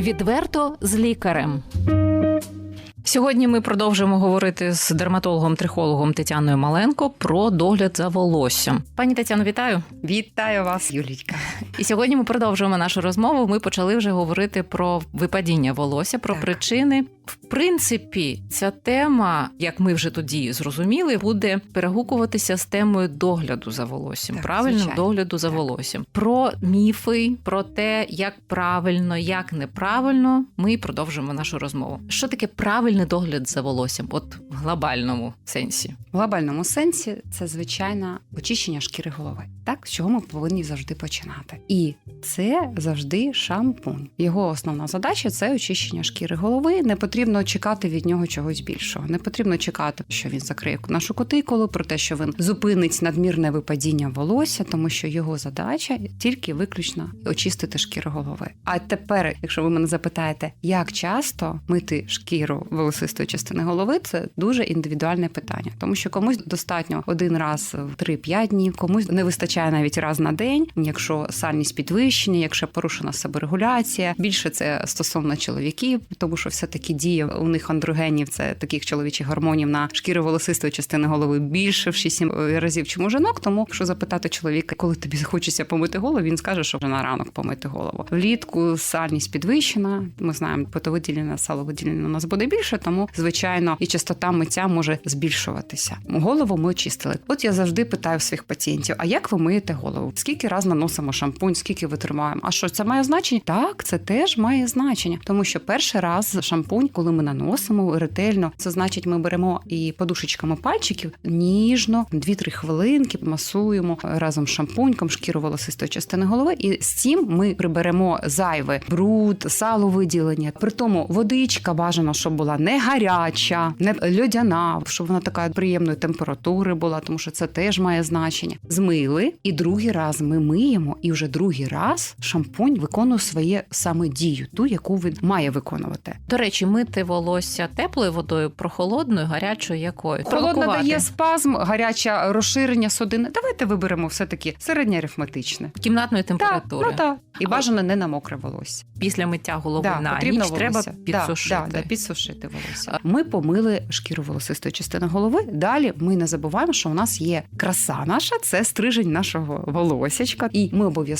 Відверто з лікарем. Сьогодні ми продовжимо говорити з дерматологом-трихологом Тетяною Маленко про догляд за волоссям. Пані Тетяно, вітаю! Вітаю вас, Юлічка. І сьогодні ми продовжуємо нашу розмову. Ми почали вже говорити про випадіння волосся, про Так. причини. В принципі, ця тема, як ми вже тоді зрозуміли, буде перегукуватися з темою догляду за волоссям, Так, правильно звичайно. догляду за Так. волоссям. Про міфи, про те, як правильно, як неправильно, ми продовжимо нашу розмову. Що таке правильний догляд за волоссям? От в глобальному сенсі. В глобальному сенсі це звичайно очищення шкіри голови. Так, з чого ми повинні завжди починати. І це завжди шампунь. Його основна задача це очищення шкіри голови. Не потрібно чекати від нього чогось більшого. Не потрібно чекати, що він закриє нашу кутикулу, про те, що він зупинить надмірне випадіння волосся, тому що його задача тільки виключно очистити шкіру голови. А тепер, якщо ви мене запитаєте, як часто мити шкіру волосистої частини голови, це дуже індивідуальне питання, тому що комусь достатньо один раз в 3-5 днів, комусь не вистачає навіть раз на день, якщо сальність підвищення, якщо порушена себорегуляція. Більше це стосовно чоловіків, тому що все таки діє у них андрогенів, це таких чоловічих гормонів на шкіру волосистої частини голови більше в 6-7 разів, чим у жінок. Тому, якщо запитати чоловіка, коли тобі захочеться помити голову, він скаже, що на ранок помити голову. Влітку сальність підвищена. Ми знаємо, потовиділення, саловиділення у нас буде більше, тому звичайно і частота миття може збільшуватися. Голову ми очистили. От я завжди питаю своїх пацієнтів: а як ви миєте голову? Скільки раз наносимо шампунь, скільки витримаємо? А що це має значення? Так, це теж має значення, тому що перший раз шампунь, коли ми наносимо ретельно, це значить, ми беремо і подушечками пальчиків ніжно, 2-3 хвилинки масуємо разом з шампуньком шкіру волосистої частини голови, і з цим ми приберемо зайве бруд, саловиділення. При тому водичка бажано, щоб була не гаряча, не льодяна, щоб вона така приємної температури була, тому що це теж має значення. Змили, і другий раз ми миємо, і вже другий раз шампунь виконує своє саме дію, ту, яку він має виконувати. До речі, мити волосся теплою водою, прохолодною, гарячою якою? Холодна Провокувати. дає спазм, гаряча розширення судини. Давайте виберемо все таки середньоарифметичне. кімнатної Так, температури. ну так. І Але- бажано не на мокре волосся. Після миття голови Да, на потрібно ніч треба підсушити. Да, да, да, підсушити волосся. Ми помили шкіру волосистої частини голови. Далі ми не забуваємо, що у нас є краса наша, це стрижень нашого волосячка, і ми обов'язково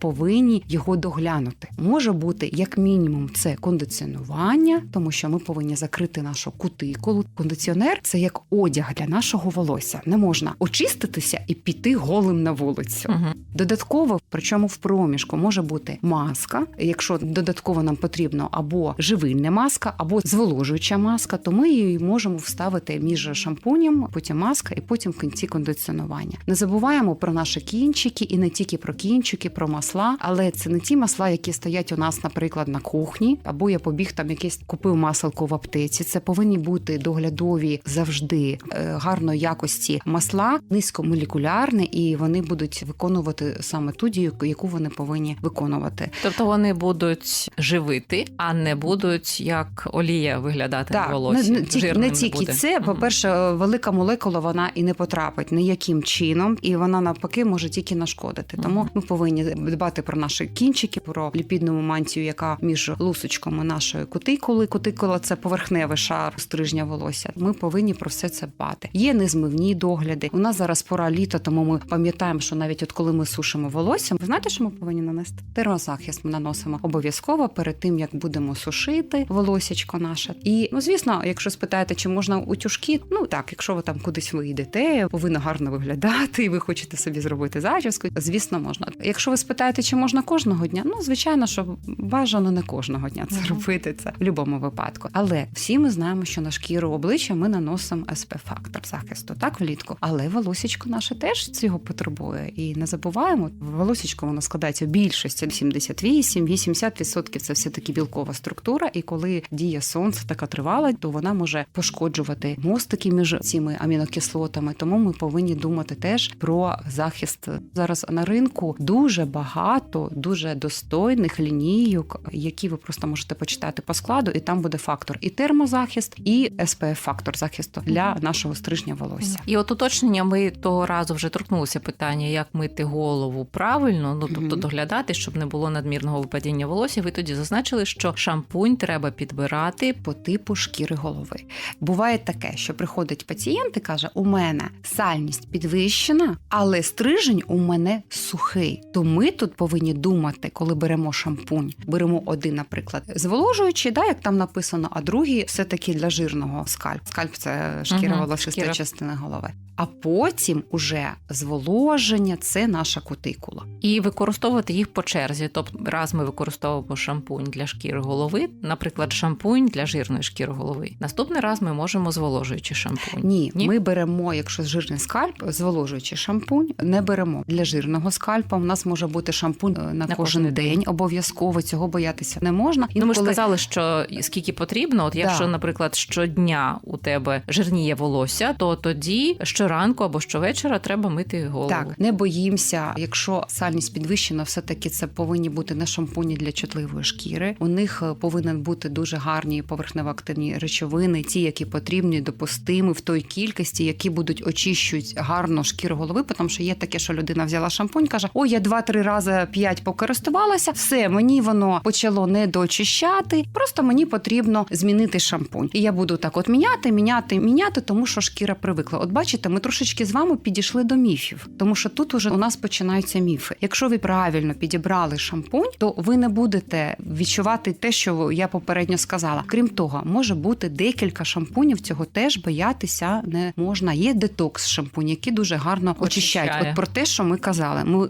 повинні його доглянути. Може бути як мінімум це кондиціонування, тому що ми повинні закрити нашу кутикулу. Кондиціонер це як одяг для нашого волосся. Не можна очиститися і піти голим на вулицю. Мгм. Додатково, причому в проміжку може бути маска. Якщо додатково нам потрібно або живильна маска, або зволожуюча маска, то ми її можемо вставити між шампунем, потім маска, і потім в кінці кондиціонування. Не забуваємо про наші кінчики і не тільки про кінчики, про масла, але це не ті масла, які стоять у нас, наприклад, на кухні, або я побіг там якесь купив маселку в аптеці. Це повинні бути доглядові завжди е, гарної якості масла, низькомолекулярні, і вони будуть виконувати саме ту дію, яку вони повинні виконувати. Тобто вони будуть живити, а не будуть як олія виглядати на волосі. не, не, тільки, не тільки буде. це. По-перше, велика молекула вона і не потрапить ніяким чином, і вона навпаки може тільки нашкодити. Тому ми повинні дбати про наші кінчики, про ліпідну мантію, яка між лусочками нашої кутикули. Кутикула це поверхневий шар стрижня волосся. Ми повинні про все це дбати. Є незмивні догляди. У нас зараз пора літа, тому ми пам'ятаємо, що навіть от коли ми сушимо волосся, ви знаєте, що ми повинні нанести? Термозахист ми наносимо обов'язково перед тим, як будемо сушити волосячко наше. І ну, звісно, якщо спитаєте, чи можна утюжки, ну так, якщо ви там кудись ви йдете, повинно гарно виглядати, і ви хочете собі зробити зачіску, звісно, можна. Якщо ви спитаєте, чи можна кожного дня, ну звичайно, що бажано не кожного дня це робити це в будь-якому випадку. Але всі ми знаємо, що на шкіру обличчя ми наносимо СП-фактор захисту, так влітку. Але волосічко наше теж цього потребує. І не забуваємо, волосічко воно складається в більшості 78-80% це все таки білкова структура. І коли дія сонця така тривала, то вона може пошкоджувати мостики між цими амінокислотами. Тому ми повинні думати теж про захист. Зараз на ринку дуже багато, дуже достойних лінійок, які ви просто можете почитати по складу, і там буде фактор і термозахист, і SPF фактор захисту для нашого стрижня волосся. І от уточнення ми того разу вже торкнулися питання, як мити голову правильно, ну тобто доглядати, щоб не було надмірного випадіння волосся. Ви тоді зазначили, що шампунь треба підбирати. По типу шкіри голови буває таке, що приходить пацієнт і каже: у мене сальність підвищена, але стрижень у мене сухий. То ми тут повинні думати, коли беремо шампунь. Беремо один, наприклад, зволожуючий, да, як там написано, а другий все таки для жирного скальп. Скальп це шкіра Мгм, волосиста частина голови. А потім уже зволоження це наша кутикула. І використовувати їх по черзі. Тобто, раз ми використовуємо шампунь для шкіри голови, наприклад, шампунь для жирної шкіри голови. Наступний раз ми можемо зволожуючи шампунь. Ні, Ні? ми беремо, якщо жирний скальп, зволожуючий шампунь, не беремо для жирного скальпа. У нас може бути шампунь е, на, На кожен, кожен день. Обов'язково цього боятися не можна. Ну, ми ж Інколи- сказали, що скільки потрібно. От якщо, Да. наприклад, щодня у тебе жирніє волосся, то тоді щоранку або щовечора треба мити голову. Так, не боїмося. Якщо сальність підвищена, все таки це повинні бути не шампуні для чутливої шкіри. У них е, повинен бути дуже гарні поверхнево-активні речовини, ті, які потрібні, допустимі в той кількості, які будуть очищують гарно шкіру голови. Тому що є таке, що людина взяла шампунь, каже: Ой, я два-три рази п'ять покористувалася, все мені воно почало не доочищати. Просто мені потрібно змінити шампунь. І я буду так от міняти, міняти, міняти, тому що шкіра привикла. От бачите, ми трошечки з вами підійшли до міфів, тому що тут уже у нас починаються міфи. Якщо ви правильно підібрали шампунь, то ви не будете відчувати те, що я попередньо сказала. Крім того, може бути декілька шампунів. Цього теж боятися не можна. Є детокс шампунь, які дуже гарно очищають. Очищає. От про те, що ми казали, ми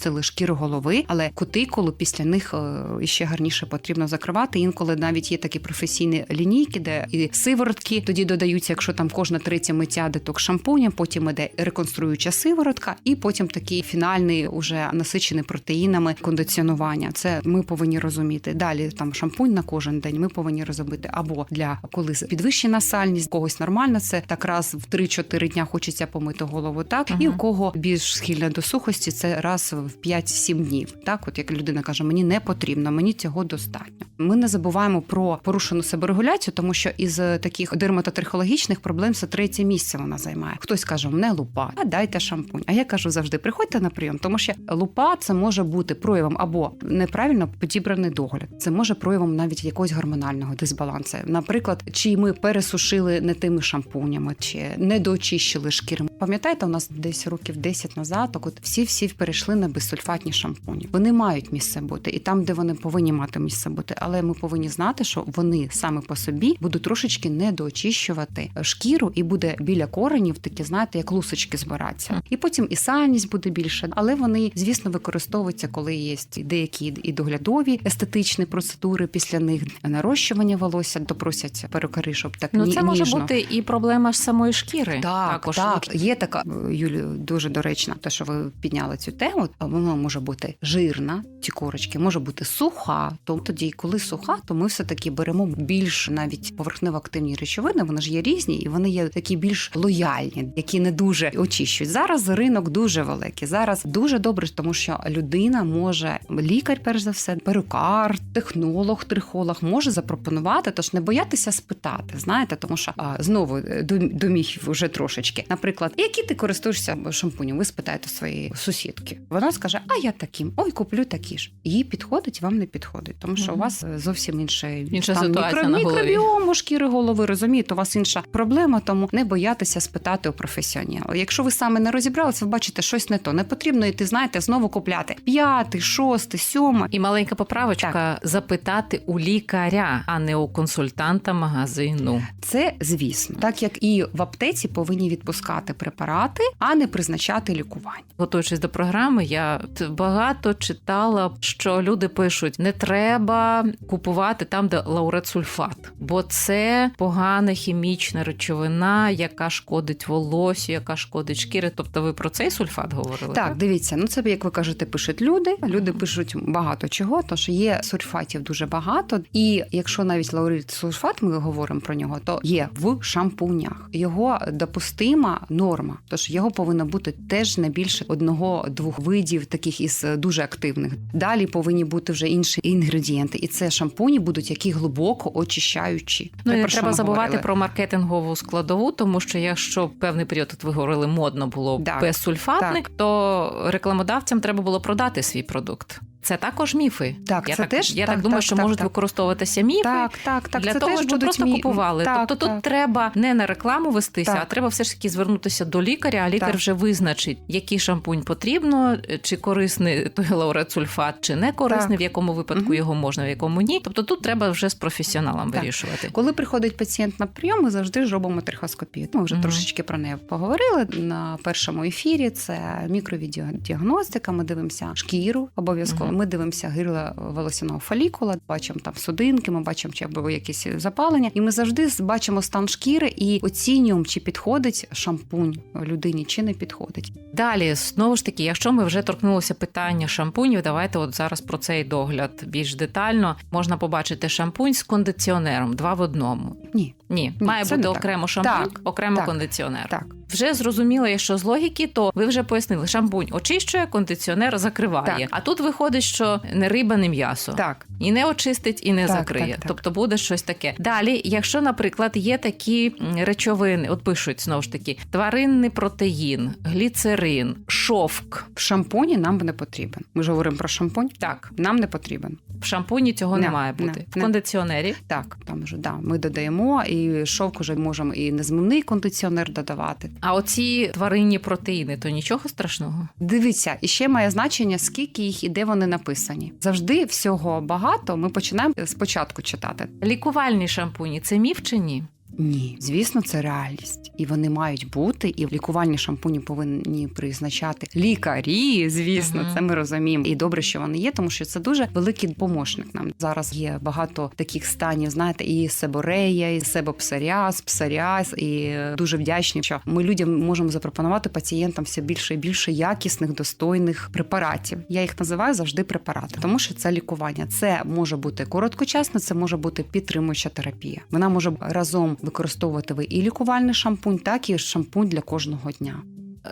очистили шкіру голови, але кутикулу після них е, ще гарніше потрібно закривати. Інколи навіть є такі професійні лінійки, де і сиворотки тоді додаються, якщо там кожна третя миття деток шампуня, потім іде реконструююча сиворотка, і потім такий фінальний, уже насичений протеїнами кондиціонування. Це ми повинні розуміти. Далі там шампунь на кожен день. Ми повинні розробити або для коли підвищена сальність, когось нормально, це так раз в 3-4 дня хочеться помити голову. Так і у кого більш схильна до сухості, це раз в 5-7 днів. Так, от як людина каже, мені не потрібно, мені цього достатньо. Ми не забуваємо про порушену себорегуляцію, тому що із е, таких дерматотрихологічних проблем це третє місце вона займає. Хтось каже, мене лупа, а дайте шампунь. А я кажу завжди, приходьте на прийом, тому що лупа це може бути проявом або неправильно підібраний догляд. Це може проявом навіть якогось гормонального дисбалансу. Наприклад, чи ми пересушили не тими шампунями, чи не доочищили шкіру. Пам'ятаєте, у нас десь років 10 назад, так от всі всі перейшли на безсульфатні шампуні. Вони мають місце бути, і там, де вони повинні мати місце бути, але ми повинні знати, що вони саме по собі будуть трошечки недоочищувати шкіру, і буде біля коренів такі, знаєте, як лусочки збиратися. І потім і сальність буде більше, але вони, звісно, використовуються, коли є деякі і доглядові естетичні процедури після них нарощування волосся, допросять перукари, щоб так Ну ні- це може ніжно. бути і проблема ж самої шкіри. Так, також так, є така е, Юлі, дуже доречна, те, що ви підняли цю тему. Вона може бути жирна, ці корочки, може бути суха. То тоді, коли суха, то ми все таки беремо більш навіть поверхнево-активні речовини. Вони ж є різні, і вони є такі більш лояльні, які не дуже очищують. Зараз ринок дуже великий. Зараз дуже добре, тому що людина може лікар, перш за все, перукар, технолог, трихолог може запропонувати, тож не боятися спитати. Знаєте, тому що а, знову е, до міфів вже трошечки. Наприклад, які ти користуєшся шампунем? Ви спитаєте своєї сусідки. Вона скаже: А я таким, ой, куплю такі ж. Їй підходить, вам не підходить, тому що Мгм. у вас е, зовсім інше Інша там, ситуація на голові. мікробіом шкіри голови. Розумієте, у вас інша проблема, тому не боятися спитати у професіонала. Якщо ви саме не розібралися, ви бачите щось не то. Не потрібно йти, знаєте, знову купляти п'ятий, шостий, сьомий. І маленька поправочка запитати у лікаря, а не у консультанта магазину. Це звісно, так як і в аптеці повинні відпускати препарати, а не призначати лікування. Готуючись до програми, я багато читала, що люди пишуть: не треба купувати там, де лауретсульфат, бо це погана хімічна речовина, яка шкодить волосю, яка шкодить шкіри. Тобто, ви про цей сульфат говорили? Так, дивіться, ну це як ви кажете, пишуть люди. Люди пишуть багато чого, тож є сульфатів дуже багато. І якщо навіть лаурит сульфат, ми говоримо про нього, то є в шампунях. Його допустима норма, тож його повинно бути теж не більше одного-двох видів, таких із дуже активних. Далі повинні бути вже інші інгредієнти, і це шампуні будуть, які глибоко очищаючі. Ну і не треба забувати говорили. про маркетингову складову, тому що якщо певний період, от ви говорили, модно було Так, безсульфатник, то рекламодавцям треба було продати свій продукт. Це також міфи. Так, я це так, теж я так, так думаю, так, що так, можуть так. використовуватися міфи. Так, так, так. для це того, теж щоб просто мі- купували. Так, тобто так. тут треба не на рекламу вестися, Так. а треба все ж таки звернутися до лікаря, а лікар Так. вже визначить, який шампунь потрібно, чи корисний той лауретсульфат, чи не корисний, Так. в якому випадку Мгм. його можна, в якому ні. Тобто тут треба вже з професіоналом Так. вирішувати. Коли приходить пацієнт на прийом, ми завжди ж робимо трихоскопію. Ми вже Мгм. трошечки про неї поговорили на першому ефірі. Це мікровідеодіагностика. Ми дивимося шкіру обов'язково. Ми дивимося гирла волосяного фолікула, бачимо там судинки, ми бачимо, чи або якісь запалення. І ми завжди бачимо стан шкіри і оцінюємо, чи підходить шампунь людині, чи не підходить. Далі, знову ж таки, якщо ми вже торкнулися питання шампунів, давайте от зараз про цей догляд більш детально. Можна побачити шампунь з кондиціонером, два в одному. Ні, Ні, Ні, має це бути не так. окремо шампунь, Так, окремо так, кондиціонер. так. Вже зрозуміло, якщо з логіки, то ви вже пояснили, шампунь очищує, кондиціонер закриває. Так. А тут виходить, що не риба, не м'ясо. Так, І не очистить, і не Так, закриє. так, так. Тобто буде щось таке. Далі, якщо, наприклад, є такі речовини, от пишуть знову ж таки: тваринний протеїн, гліцерин, шовк. в шампуні нам не потрібен. Ми ж говоримо про шампунь. Так, Нам не потрібен. в шампуні цього не, Не, має не, бути. в не. кондиціонері Так, там вже да, ми додаємо і шовк уже можемо і незмивний кондиціонер додавати. А оці тваринні протеїни, то нічого страшного. Дивіться, і ще має значення, скільки їх і де вони написані. Завжди всього багато. Ми починаємо спочатку читати. Лікувальні шампуні це міф чи ні? Ні, звісно, це реальність, і вони мають бути. І лікувальні шампуні повинні призначати лікарі. Звісно, Мгм. це ми розуміємо. І добре, що вони є, тому що це дуже великий помощник. Нам зараз є багато таких станів. Знаєте, і себорея, і себопсоріаз, псоріаз. І дуже вдячні, що ми людям можемо запропонувати пацієнтам все більше і більше якісних, достойних препаратів. Я їх називаю завжди препарати, тому що це лікування. Це може бути короткочасно, це може бути підтримуюча терапія. Вона може разом використовувати ви і лікувальний шампунь, так і шампунь для кожного дня.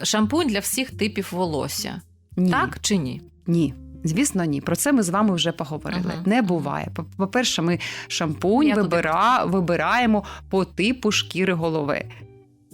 Шампунь для всіх типів волосся. Ні, Так чи ні? ні. Звісно, ні. Про це ми з вами вже поговорили. Ага. Не буває. По- По-перше, ми шампунь Я туди- вибира... вибираємо по типу шкіри голови.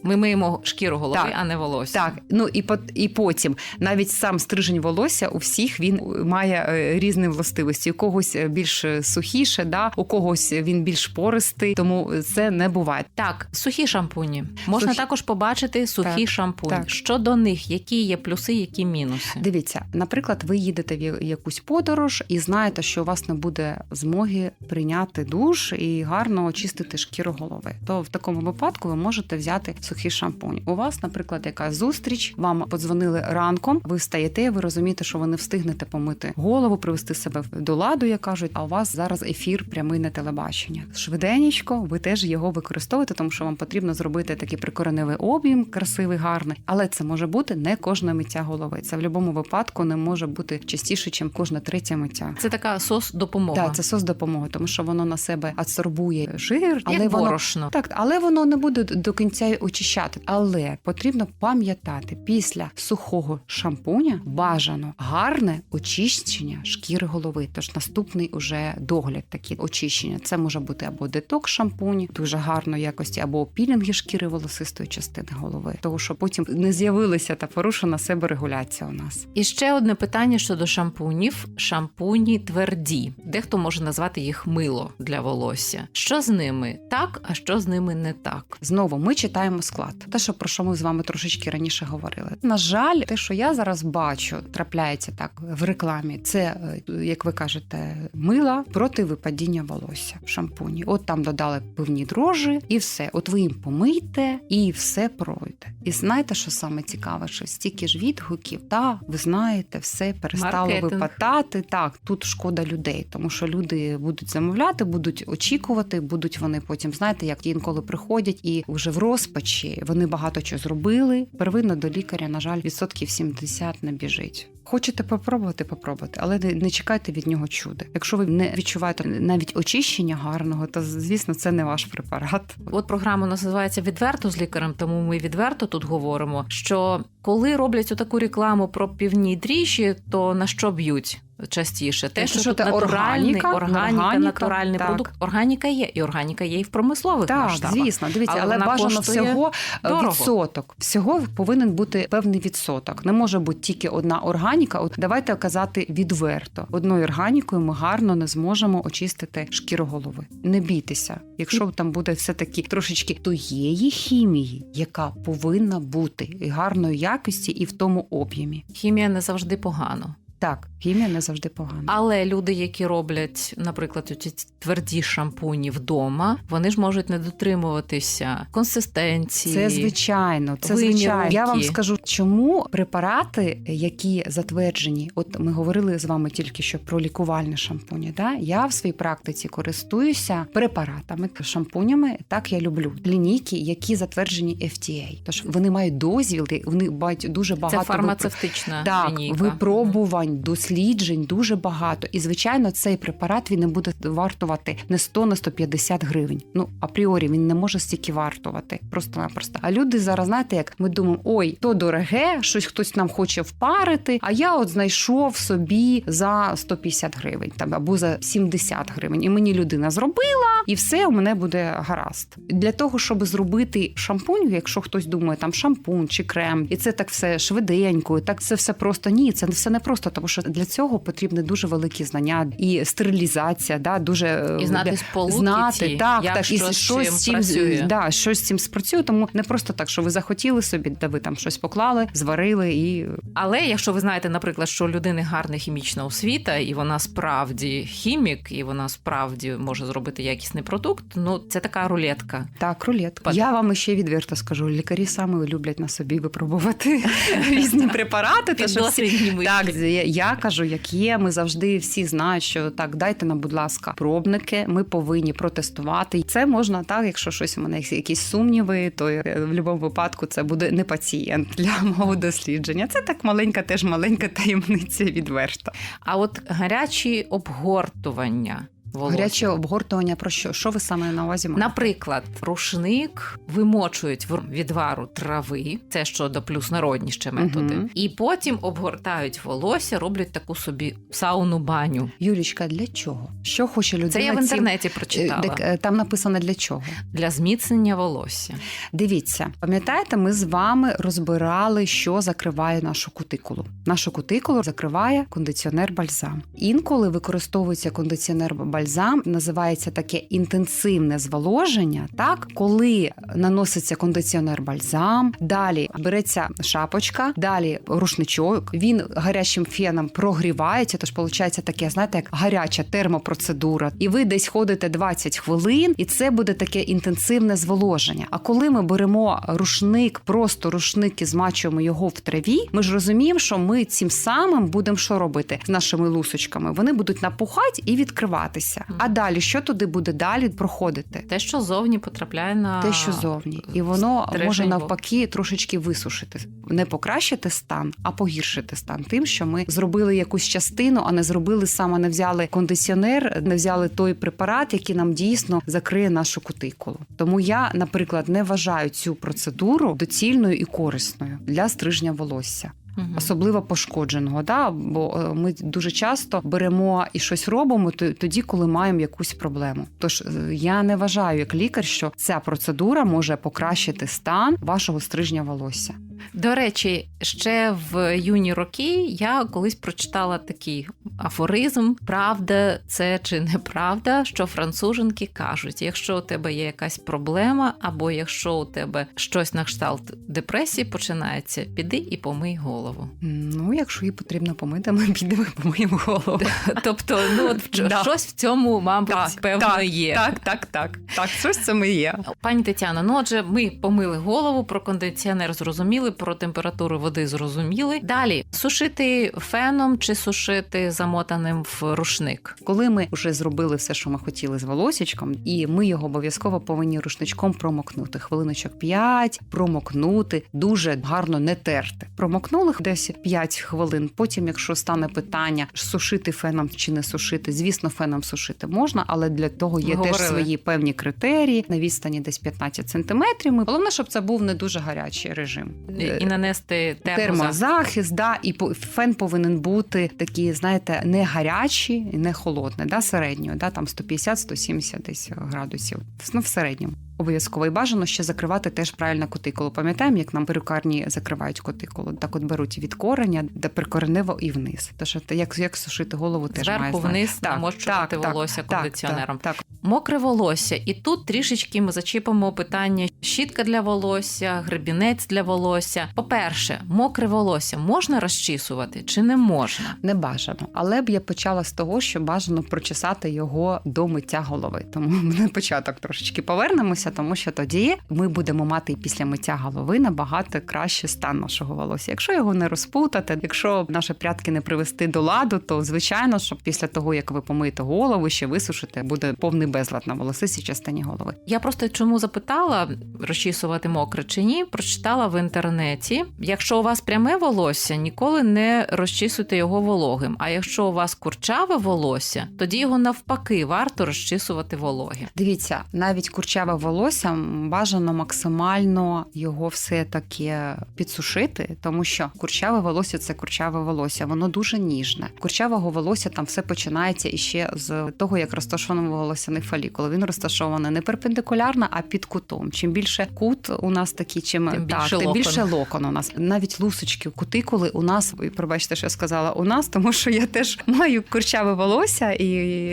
Ми миємо шкіру голови, Так. а не волосся. Так, ну і по і потім навіть сам стрижень волосся у всіх він має е, різні властивості. У когось більш сухіше, да, у когось він більш пористий, тому це не буває. Так, сухі шампуні. Можна Сухі. також побачити сухі Так, шампуні. так. Щодо них, які є плюси, які мінуси. Дивіться, наприклад, ви їдете в якусь подорож і знаєте, що у вас не буде змоги прийняти душ і гарно очистити шкіру голови. То в такому випадку ви можете взяти сухий шампунь. У вас, наприклад, якась зустріч, вам подзвонили ранком. Ви встаєте, ви розумієте, що ви не встигнете помити голову, привести себе до ладу, як кажуть. А у вас зараз ефір прямий на телебачення. Швиденечко, ви теж його використовуєте, тому що вам потрібно зробити такий прикореневий об'єм, красивий, гарний. Але це може бути не кожна миття голови. Це в будь-якому випадку не може бути частіше, ніж кожна третя миття. Це така сос допомога. Так, це сос допомоги, тому що воно на себе адсорбує жир, але Як воно борошно. так, але воно не буде до кінця очищати. Але потрібно пам'ятати, після сухого шампуня бажано гарне очищення шкіри голови. Тож наступний уже догляд, такі очищення. Це може бути або деток шампунь, дуже гарної якості, або пілінги шкіри волосистої частини голови, тому що потім не з'явилася та порушена себорегуляція у нас. І ще одне питання щодо шампунів: шампуні тверді. Дехто може назвати їх мило для волосся. Що з ними так, а що з ними не так? Знову ми читаємо склад. Те, що про що ми з вами трошечки раніше говорили. На жаль, те, що я зараз бачу, трапляється так в рекламі. Це, е, як ви кажете, мила проти випадіння волосся в шампуні. От там додали певні дрожжі, і все. От ви їм помийте, і все пройде. І знаєте, що саме цікаве, що стільки ж відгуків, та ви знаєте, все перестало Маркетинг. випадати. Так, тут шкода людей, тому що люди будуть замовляти, будуть очікувати, будуть вони потім, знаєте, як інколи приходять і вже в розпачі вони багато чого зробили. Первинно до лікаря, на жаль, відсотків 70 не біжить. Хочете попробувати, попробуйте, але не, не чекайте від нього чуда. Якщо ви не відчуваєте навіть очищення гарного, то звісно це не ваш препарат. От програма називається відверто з лікарем, тому ми відверто тут говоримо. Що коли роблять таку рекламу про півні дріжджі, то на що б'ють? Частіше. Те, Якщо що тут органіка, органіка, органіка, натуральний так. продукт. Органіка є, і органіка є і в промислових Так, масштабах. звісно, дивіться, Але але, бажано всього е, дорого. відсоток. Всього повинен бути певний відсоток. Не може бути тільки одна органіка. От давайте казати відверто. Одною органікою ми гарно не зможемо очистити шкіру голови. Не бійтеся, якщо там буде все таки трошечки тієї хімії, яка повинна бути і гарної якості, і в тому об'ємі. Хімія не завжди погано. Так, хімія не завжди погана. Але люди, які роблять, наприклад, ці тверді шампуні вдома, вони ж можуть не дотримуватися консистенції. Це звичайно, це виміру звичайно. Я вам скажу, чому препарати, які затверджені, от ми говорили з вами тільки що про лікувальні шампуні. Да? Я в своїй практиці користуюся препаратами, шампунями. Так я люблю лінійки, які затверджені FDA. Тож вони мають дозвіл, вони мають дуже багато випро- фармацевтична лінійка. випробувань, досліджень дуже багато. І звичайно, цей препарат він не буде вартувати не 100 на 150 гривень. Ну апріорі він не може стільки вартувати. Просто-напросто. А люди зараз, знаєте, як ми думаємо, ой, то дороге, щось хтось нам хоче впарити. А я от знайшов собі за 150 гривень там або за 70 гривень. І мені людина зробила, і все у мене буде гаразд. Для того, щоб зробити шампунь, якщо хтось думає, там шампунь чи крем, і це так все швиденько, так це все просто ні. Це все не просто, тому що для цього потрібні дуже великі знання і стерилізація, да, дуже е, І знати де- сполуки знати, ці, так, як так, і що з щось з цим працює. да, щось з цим спрацює. Тому не просто так, що ви захотіли собі, де ви там щось поклали, зварили і Але якщо ви знаєте, наприклад, що у людини гарна хімічна освіта, і вона справді хімік, і вона справді може зробити якісний продукт, ну це така рулетка. так, рулетка. Я вам ще відверто скажу: лікарі саме люблять на собі випробувати різні препарати. тому що всі- Так, я, кажу, як є. Ми завжди всі знають, що так, дайте нам, будь ласка, пробники. Ми повинні протестувати. Це можна так, якщо щось у мене якісь сумніви, то е, в будь-якому випадку це буде не пацієнт для мого дослідження. Це так маленька, теж маленька таємниця відверта. А от гарячі обгортування волосся. Гаряче обгортування про що? Що ви саме на увазі маєте? Наприклад, рушник вимочують в відвару трави, це щодо плюс народні ще методи, Мгм. і потім обгортають волосся, роблять таку собі сауну баню. Юлічка, для чого? Що хоче людина? Це я в інтернеті Е, прочитала так, е, Там написано для чого. для зміцнення волосся. Дивіться, пам'ятаєте, ми з вами розбирали, що закриває нашу кутикулу. Нашу кутикулу закриває кондиціонер бальзам. Інколи використовується кондиціонер бальзам, називається таке інтенсивне зволоження. Так, коли наноситься кондиціонер бальзам, далі береться шапочка, далі рушничок. Він гарячим феном прогрівається. Тож виходить таке, знаєте, як гаряча термопроцедура. І ви десь ходите 20 хвилин, і це буде таке інтенсивне зволоження. А коли ми беремо рушник, просто рушник і змачуємо його в траві, ми ж розуміємо, що ми цим самим будемо що робити з нашими лусочками. Вони будуть напухати і відкриватися. А далі? Що туди буде далі проходити? Те, що зовні потрапляє на Те, що зовні, і воно стрижень може навпаки трошечки висушити, не покращити стан, а погіршити стан тим, що ми зробили якусь частину, а не зробили саме, не взяли кондиціонер, не взяли той препарат, який нам дійсно закриє нашу кутикулу. Тому я, наприклад, не вважаю цю процедуру доцільною і корисною для стрижня волосся Мгм. особливо пошкодженого. Да? Бо е, ми дуже часто беремо і щось робимо тоді, коли маємо якусь проблему. Тож е, я не вважаю як лікар, що ця процедура може покращити стан вашого стрижня волосся. До речі, ще в юні роки я колись прочитала такий афоризм: правда, це чи неправда, що француженки кажуть: якщо у тебе є якась проблема, або якщо у тебе щось на кшталт депресії починається, піди і помий голову. Ну, якщо її потрібно помити, ми підемо і помиємо голову. Тобто, ну от щось в цьому, мабуть, певно є. Так, так, так. Так, щось це ми є. Пані Тетяно, ну отже, ми помили голову, про кондиціонер зрозуміли, про температуру води зрозуміли. Далі сушити феном чи сушити замотаним в рушник. Коли ми вже зробили все, що ми хотіли з волосічком, і ми його обов'язково повинні рушничком промокнути. Хвилиночок 5, промокнути, дуже гарно не терти. Промокнули десь 5 хвилин. Потім, якщо стане питання, сушити феном чи не сушити, звісно, феном сушити можна, але для того є Ми теж свої певні критерії на відстані десь 15 сантиметрів. Головне, щоб це був не дуже гарячий режим. Е, і нанести термозахист. термозахист, да, і фен повинен бути такий, знаєте, не гарячий, і не холодний, да, середньої, да, там 150-170 десь градусів. Ну, в середньому. Обов'язково і бажано ще закривати теж правильно кутикулу. Пам'ятаємо, як нам перукарні закривають кутикулу. Так от беруть від кореня до прикоренево і вниз. Тож як, як сушити голову, теж має Зверху знати. вниз намощувати волосся так, кондиціонером. Так, так, Мокре волосся, і тут трішечки ми зачіпимо питання: щітка для волосся, гребінець для волосся. По-перше, мокре волосся можна розчісувати чи не можна? не бажано. Але б я почала з того, що бажано прочесати його до миття голови. Тому ми на початок трошечки повернемося, тому що тоді ми будемо мати і після миття голови набагато кращий стан нашого волосся. Якщо його не розпутати, якщо наші прядки не привести до ладу, то звичайно, що після того як ви помиєте голову, ще висушите, буде повний безлад на волосистій частині голови. Я просто чому запитала розчісувати мокре чи ні, прочитала в інтернеті. Якщо у вас пряме волосся, ніколи не розчісуйте його вологим. А якщо у вас курчаве волосся, тоді його навпаки варто розчісувати вологим. Дивіться, навіть курчаве волосся бажано максимально його все таки підсушити, тому що курчаве волосся це курчаве волосся, воно дуже ніжне. Курчавого волосся там все починається іще з того, як розташований волосяний фолікул. Він розташований не перпендикулярно, а під кутом. Чим більше кут у нас такий, чим Тим так, більше тим локон. більше локон у нас. Навіть лусочки, кутикули у нас, ви пробачте, що я сказала у нас, тому що я теж маю курчаве волосся, і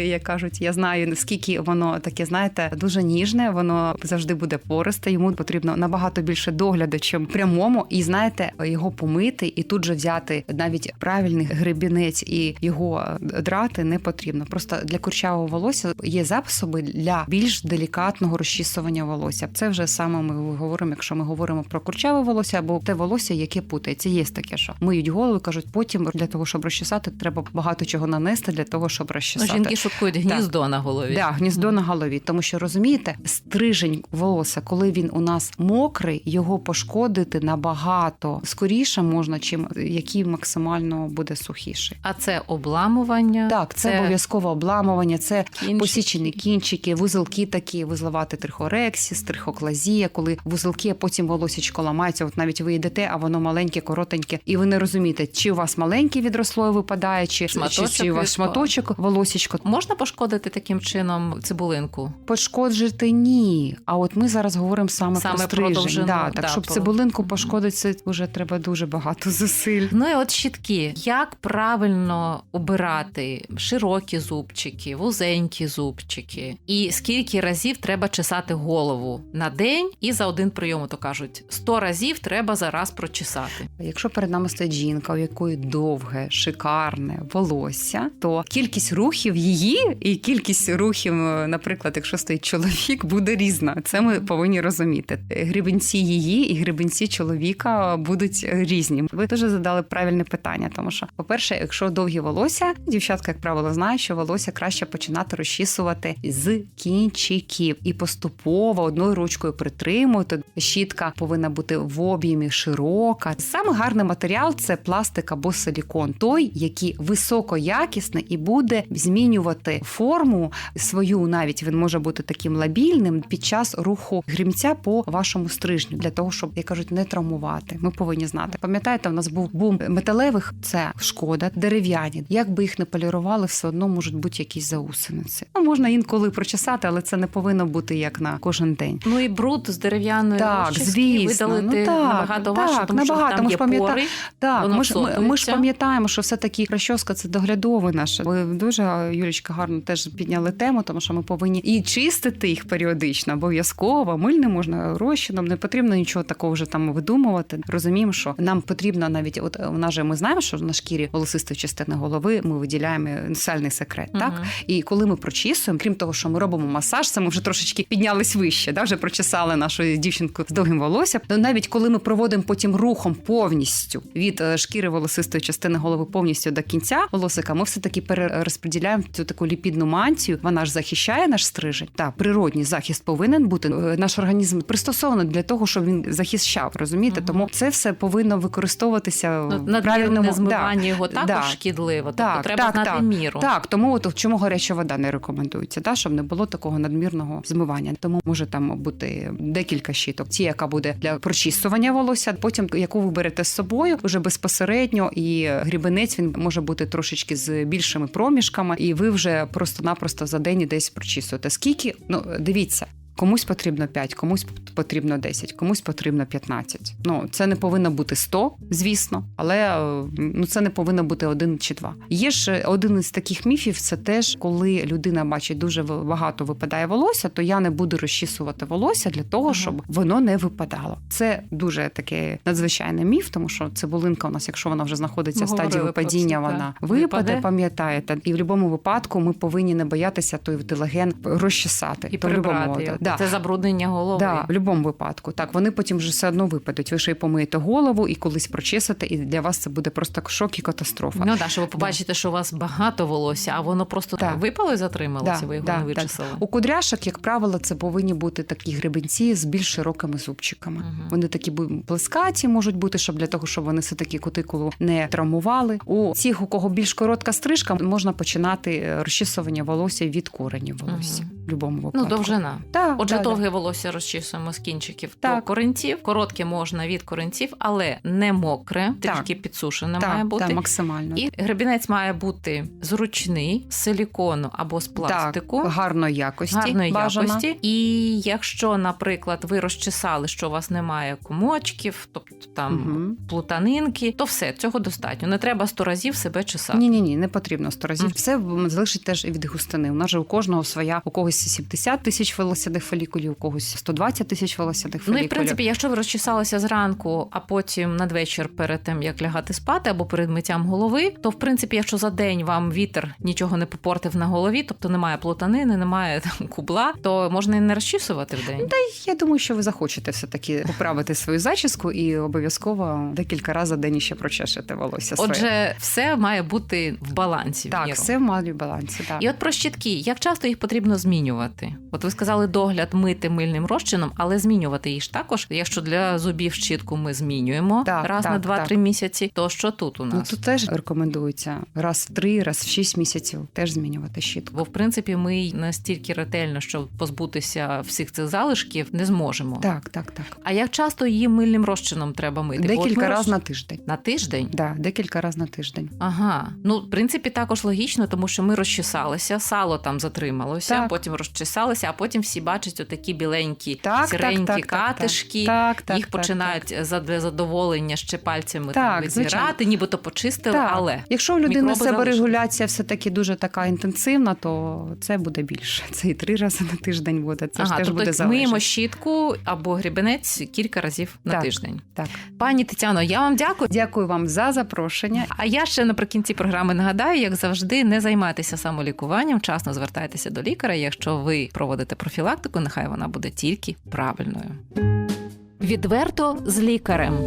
як кажуть, я знаю наскільки воно таке, знаєте, дуже ніжне, воно завжди буде пористе. Йому потрібно набагато більше догляду, чим прямому. І знаєте, його помити і тут же взяти навіть правильний гребінець і його драти не потрібно. Просто для курчавого волосся є засоби для більш делікатного розчісування волосся. Це вже саме ми говоримо, якщо ми говоримо про курчаве волосся або те волосся, яке путається. Є таке, що миють голову, кажуть, потім для того, щоб розчесати, треба багато чого нанести для того, щоб Ну, жінки шуткують гніздо на голові. Да, гніздо на голові, тому що розумієте, стрижень волосся, коли він у нас мокрий, його пошкодити набагато скоріше можна, чим який максимально буде сухіший. А це обламування. Так, це, обов'язково обламування, це кінчики. посічені кінчики, вузелки такі, визливати трихорексіс, трихоклазія, коли вузелки, а потім волосічко ламається. От навіть ви йдете, а воно маленьке, коротеньке, і ви не розумієте, чи у вас маленьке відросло і випадає, чи, чи, Шматочок чи у вас шматочок волосічко. Можна пошкодити таким чином цибулинку? Пошкоджити ні. А от ми зараз говоримо саме, Саме про про стрижень. довжину, да, так, да, щоб про- цибулинку пошкодити, це вже треба дуже багато зусиль. Ну і от щітки. Як правильно обирати широкі зубчики, вузенькі зубчики, і скільки разів треба чесати голову на день, і за один прийом, то кажуть, 100 разів треба за раз прочесати. Якщо перед нами стоїть жінка, у якої довге, шикарне волосся, то кількість рухів її і кількість рухів, е, наприклад, якщо стоїть чоловік, буде різна. Це ми повинні розуміти. Гребінці її і гребінці чоловіка будуть різні. Ви дуже задали правильне питання, тому що, по-перше, якщо довгі волосся, дівчатка, як правило, знають, що волосся краще починати розчісувати з кінчиків і поступово одною ручкою притримувати. Щітка повинна бути в об'ємі широка. Саме гарний матеріал це пластик або силікон, той, який високоякісний і буде змінювати форму свою. Навіть він може бути таким лабільним під час руху грімця по вашому стрижню, для того, щоб як кажуть, не травмувати. Ми повинні знати. Пам'ятаєте, у нас був бум металевих, це шкода, дерев'яні. Як би їх не полірували, все одно можуть бути якісь заусениці. Ну можна інколи прочесати, але це не повинно бути як на кожен день. Ну і бруд з дерев'яної Так, звісно. видалити Ну, так, набагато важче, так, тому що там Ми є ж пам'ята- пори. Так, Воно ми ж, ми, ми ж пам'ятаємо, що все таки розчоска це доглядове наше. Ви дуже Юлічка гарно теж підняли тему, тому що ми повинні і чистити їх періодично, обов'язково. Мильним можна розчином, не потрібно нічого такого вже там видумувати. Розуміємо, що нам потрібно навіть, от у нас же ми знаємо, що на шкірі волосистої частини голови ми виділяємо сальний секрет. Так і коли ми прочісуємо, крім того, що ми робимо масаж, це ми вже трошечки піднялись вище, да, вже прочесали нашу дівчинку з довгим волоссям. То навіть коли ми проводимо потім рухом повністю від е, шкіри волосистої частини голови повністю до кінця волосика, ми все таки перерозподіляємо цю таку ліпідну мантію. Вона ж захищає наш стрижень. Так, природній захист повинен бути. Е, Наш організм пристосований для того, щоб він захищав. Розумієте? Мгм. Тому це все повинно використовуватися Ну, в правильному змивання його також Да. шкідливо. Тобто Так, треба так, знати так. міру. Так, тому от чому гаряча вода не рекомендується, да, щоб не було такого надмірного змивання. Тому може там бути декілька щіток. Ті, яка буде для прочісування волосся, потім яку ви берете з собою вже безпосередньо, і грібенець він може бути трошечки з більшими проміжками, і ви вже просто-напросто за день десь прочісуєте. Скільки? Ну дивіться. Комусь потрібно 5, комусь потрібно 10, комусь потрібно 15. Ну це не повинно бути 100, звісно, але е, ну це не повинно бути один чи два. Є ж один із таких міфів. Це теж коли людина бачить дуже багато випадає волосся, то я не буду розчісувати волосся для того, щоб воно не випадало. Це дуже таке надзвичайний міф, тому що цибулинка у нас, якщо вона вже знаходиться в стадії випадіння, вона випаде, Випаде. пам'ятаєте. І в будь-якому випадку ми повинні не боятися той телеген розчесати. І прибрати. Да. Це забруднення голови. Да, в будь-якому випадку. Так, вони потім вже все одно випадуть. Ви ще й помиєте голову і колись прочесите, і для вас це буде просто шок і катастрофа. Ну да, що ви побачите, що у вас багато волосся, а воно просто Так. випало і затрималося, Да, ви його да, не так. У кудряшок, як правило, це повинні бути такі гребенці з більш широкими зубчиками. Мгм. Вони такі плескаті можуть бути, щоб для того, щоб вони все таки кутикулу не травмували. У цих, у кого більш коротка стрижка, можна починати е, розчісування волосся від коренів волосся. Мгм. Будь-якому випадку. Ну, довжина. Так, Отже, да. довге волосся розчісуємо з кінчиків Так. до корінців. Коротке можна від корінців, але не мокре, Так. трішки підсушене Так, має бути. так, максимально. І гребінець має бути зручний, з силікону або з пластику. Так, гарної якості. Гарної бажано. якості, і якщо, наприклад, ви розчесали, що у вас немає комочків, тобто там Мгм. плутанинки, то все цього достатньо. Не треба сто разів себе чесати. Ні, ні, ні, не потрібно сто разів. Мгм. Все м, залежить теж від густини. У нас же у кожного своя, у когось 70 тисяч волосяних фолікулів, у когось 120 тисяч волосяних Ну і в принципі, якщо ви розчесалися зранку, а потім надвечір перед тим як лягати спати або перед миттям голови, то в принципі, якщо за день вам вітер нічого не попортив на голові, тобто немає плутанини, немає там кубла, то можна і не розчісувати в день. Та я думаю, що ви захочете все таки поправити свою зачіску і обов'язково декілька разів за день ще прочешете волосся. своє. Отже, все має бути в балансі. так, міру. все в малій балансі. Так. І от про щітки, як часто їх потрібно змінювати? От ви сказали догляд мити мильним розчином, але змінювати ж також. Якщо для зубів щітку ми змінюємо Так, раз так, на 2-3 так. місяці, то що тут у Ну нас? тут теж рекомендується раз в три, раз в шість місяців теж змінювати щітку. Бо в принципі ми настільки ретельно, щоб позбутися всіх цих залишків, не зможемо. Так, так, так. А як часто її мильним розчином треба мити? Декілька разів розч- на тиждень. на тиждень. Да, декілька разів на тиждень. Ага, ну в принципі також логічно, тому що ми розчесалися, сало там затрималося, Так. потім розчесалися, а потім всі бачать отакі біленькі Так, сіренькі так, так, так, катишки. Так, так, Їх так, починають за для задоволення ще пальцями Так, відзирати, нібито почистили, Так. але Якщо у людини мікроби себорегуляція все таки дуже така інтенсивна, то це буде більше. Це і три рази на тиждень буде. Це ж теж тобто буде миємо залежати. щітку або грібенець кілька разів на Так. тиждень. Так. Пані Тетяно, я вам дякую. Дякую вам за запрошення. А я ще наприкінці програми нагадаю, як завжди, не займайтеся самолікуванням, вчасно звертайтеся до лікаря. Якщо ви проводите профілактику, нехай вона буде тільки правильною. Відверто з лікарем.